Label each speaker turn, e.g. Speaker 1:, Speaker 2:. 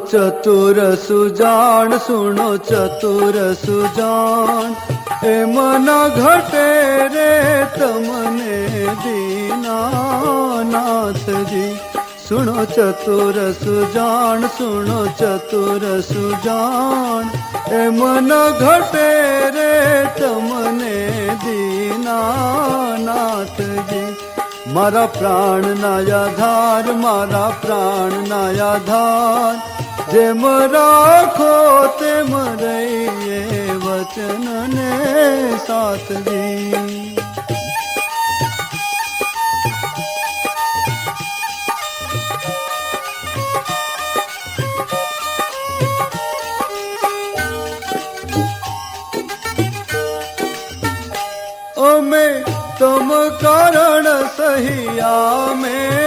Speaker 1: चतुर सुजान सुनो चतुर सुजान ए मन घटे रे तમને જીના નાતજી સુણો ચतुर સુजान સુણો ચतुर સુजान એ મન ઘટે રે તમને જીના નાતજી મારા પ્રાણ ના આધાર મારા પ્રાણ ના આધાર राखो ते मरइए वचन ने साथ दी ओ में तुम कारण सहिया में